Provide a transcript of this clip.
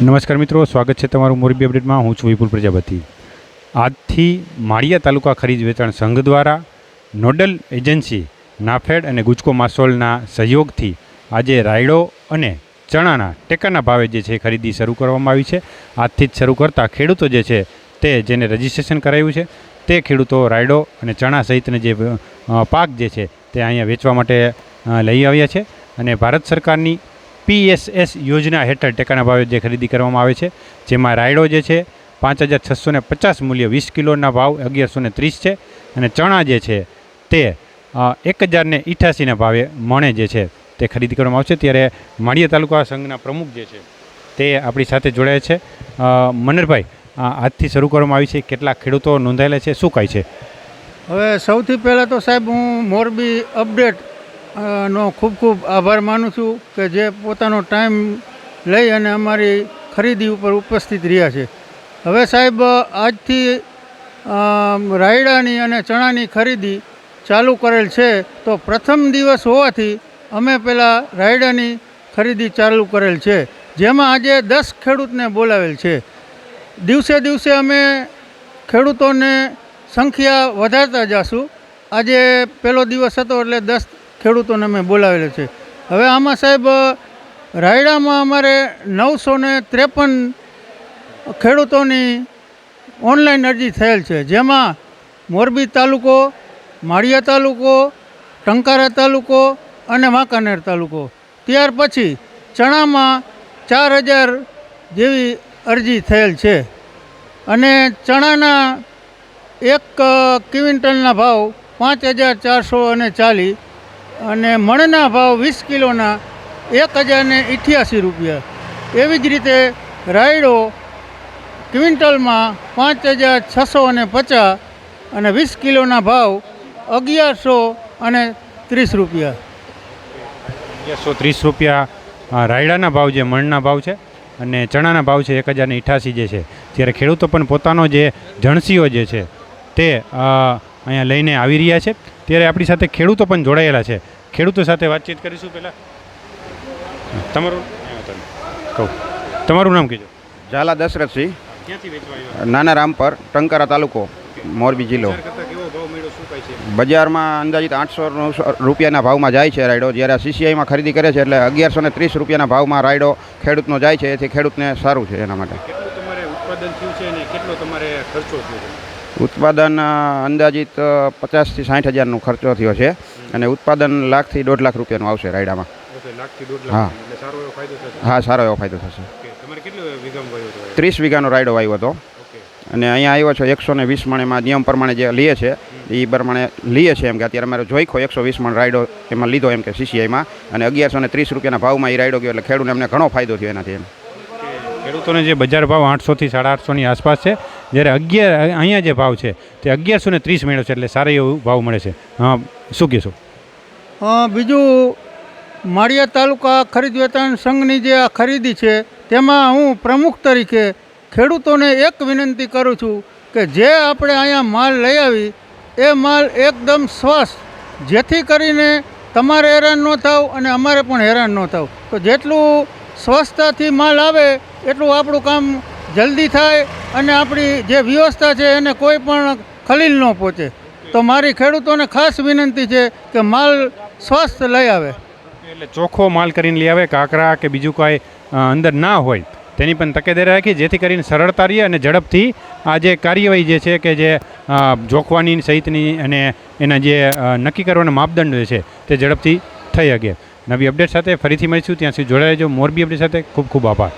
નમસ્કાર મિત્રો, સ્વાગત છે તમારું મોરબી અપડેટમાં. હું છું વિપુલ પ્રજાપતિ. આજથી માળિયા તાલુકા ખરીદ વેચાણ સંઘ દ્વારા નોડલ એજન્સી નાફેડ અને ગુજકો માસોલના સહયોગથી આજે રાયડો અને ચણાના ટેકાના ભાવે જે છે ખરીદી શરૂ કરવામાં આવી છે. આજથી જ શરૂ કરતાં ખેડૂતો જે છે તે જેને રજિસ્ટ્રેશન કરાયું છે, તે ખેડૂતો રાયડો અને ચણા સહિતના જે પાક જે છે તે અહીંયા વેચવા માટે લઈ આવ્યા છે. અને ભારત સરકારની પીએસએસ યોજના હેઠળ ટેકાના ભાવે જે ખરીદી કરવામાં આવે છે, જેમાં રાયડો જે છે, પાંચ હજાર છસો ને પચાસ મૂલ્ય વીસ કિલોના ભાવ, અગિયારસો ને ત્રીસ છે અને ચણા જે છે તે એક હજારને ઇઠ્યાસીના ભાવે મણે જે છે તે ખરીદી કરવામાં આવશે. ત્યારે માળિયા તાલુકા સંઘના પ્રમુખ જે છે તે આપણી સાથે જોડાયા છે. મનરભાઈ આજથી શરૂ કરવામાં આવી છે. કેટલા ખેડૂતો નોંધાયેલા છે? શું કાંઈ છે? હવે સૌથી પહેલાં તો સાહેબ હું મોરબી અપડેટ નો ખૂબ ખૂબ આભાર માનું છું કે જે પોતાનો ટાઈમ લઈ અને અમારી ખરીદી ઉપર ઉપસ્થિત રહ્યા છે. હવે સાહેબ, આજથી રાયડાની અને ચણાની ખરીદી ચાલુ કરેલ છે તો પ્રથમ દિવસ હોવાથી અમે પહેલાં રાયડાની ખરીદી ચાલુ કરેલ છે, જેમાં આજે દસ ખેડૂતને બોલાવેલ છે. દિવસે દિવસે અમે ખેડૂતોને સંખ્યા વધારતા જશું. આજે પહેલો દિવસ હતો એટલે દસ ખેડૂતોને અમે બોલાવેલા છે. હવે આમાં સાહેબ રાયડામાં અમારે નવસો ને ત્રેપન ખેડૂતોની ઓનલાઈન અરજી થયેલ છે. જેમાં મોરબી તાલુકો, માળિયા તાલુકો, ટંકારા તાલુકો અને વાંકાનેર તાલુકો. ત્યાર પછી ચણામાં ચાર હજાર જેવી અરજી થયેલ છે. અને ચણાના એક ક્વિન્ટલના ભાવ પાંચ હજાર ચારસો અને ચાલીસ. અને મણના ભાવ વીસ કિલોના એક હજારને અઠ્યાસી રૂપિયા. એવી જ રીતે રાયડો ક્વિન્ટલમાં પાંચ હજાર છસો અને પચાસ અને વીસ કિલોના ભાવ અગિયારસો અને ત્રીસ રૂપિયા. એકસો ત્રીસ રૂપિયા રાયડાના ભાવ જે મણના ભાવ છે અને ચણાના ભાવ છે, એક હજારને અઠ્યાસી જે છે. ત્યારે ખેડૂતો પણ પોતાનો જે જણસીઓ જે છે તે અહીંયા લઈને આવી રહ્યા છે. ત્યારે આપણી સાથે ખેડૂતો પણ જોડાયેલા છે. ખેડૂતો સાથે વાતચીત કરીશું પહેલાં. તમારું? કહું. તમારું નામ કહેજો. ઝાલા દશરથસિંહ. ક્યાંથી વેચવા નાના રામપર ટંકારા તાલુકો મોરબી જિલ્લો. બજારમાં અંદાજિત આઠસો રૂપિયાના ભાવમાં જાય છે રાયડો. જ્યારે સીસીઆઈમાં ખરીદી કરે છે એટલે અગિયારસો ને ત્રીસ રૂપિયાના ભાવમાં રાયડો ખેડૂતનો જાય છે. એથી ખેડૂતને સારું છે એના માટે. ઉત્પાદન અંદાજિત પચાસથી સાઠ હજારનો ખર્ચો થયો છે. અને ઉત્પાદન લાખથી દોઢ લાખ રૂપિયાનું આવશે રાયડામાં. હા. સારો એવો ફાયદો થશે. હા સારો એવો ફાયદો થશે. ત્રીસ વીઘાનો રાયડો આવ્યો હતો. અને અહીંયા આવ્યો છો એકસો ને વીસ મણેમાં નિયમ પ્રમાણે જે લઈએ છે એ પ્રમાણે લઈએ છે એમ કે અત્યારે અમારે જોઈખો એકસો વીસ મણ રાયડો એમાં લીધો એમ કે સીસીઆઈમાં. અને અગિયારસો ને ત્રીસ રૂપિયાના ભાવમાં એ રાયડો ગયો એટલે ખેડૂતને અમને ઘણો ફાયદો થયો એનાથી એમ. ખેડૂતોને જે બજાર ભાવ આઠસોથી સાડા આઠસોની આસપાસ છે જ્યારે અગિયાર અહીંયા જે ભાવ છે તે અગિયારસો ને ત્રીસ મેળો છે એટલે સારો એવો ભાવ મળે છે. હા, શું કહેશો? બીજું, માળિયા તાલુકા ખરીદ વેચાણ સંઘની જે આ ખરીદી છે, તેમાં હું પ્રમુખ તરીકે ખેડૂતોને એક વિનંતી કરું છું કે જે આપણે અહીંયા માલ લઈ આવી, એ માલ એકદમ સ્વસ્થ જેથી કરીને તમારે હેરાન ન થાવ અને અમારે પણ હેરાન ન થાવ. તો જેટલું સ્વસ્થતાથી માલ આવે, એટલું આપણું કામ જલ્દી થાય અને આપણી જે વ્યવસ્થા છે એને કોઈ પણ ખલીલ ન પહોંચે. તો મારી ખેડૂતોને ખાસ વિનંતી છે કે માલ સ્વસ્થ લઈ આવે. એટલે ચોખ્ખો માલ કરીને લઈ આવે, કાંકરા કે બીજું કાંઈ અંદર ના હોય, તેની પણ તકેદારી રાખી, જેથી કરીને સરળતા રહે અને ઝડપથી આ જે કાર્યવાહી જે છે કે જે જોખવાની સહિતની અને એના જે નક્કી કરવાના માપદંડ છે તે ઝડપથી થઈ શકે. નવી અપડેટ સાથે ફરીથી મળીશું. ત્યાં સુધી જોડાયેજો મોરબી અપડેટ સાથે ખૂબ ખૂબ આભાર.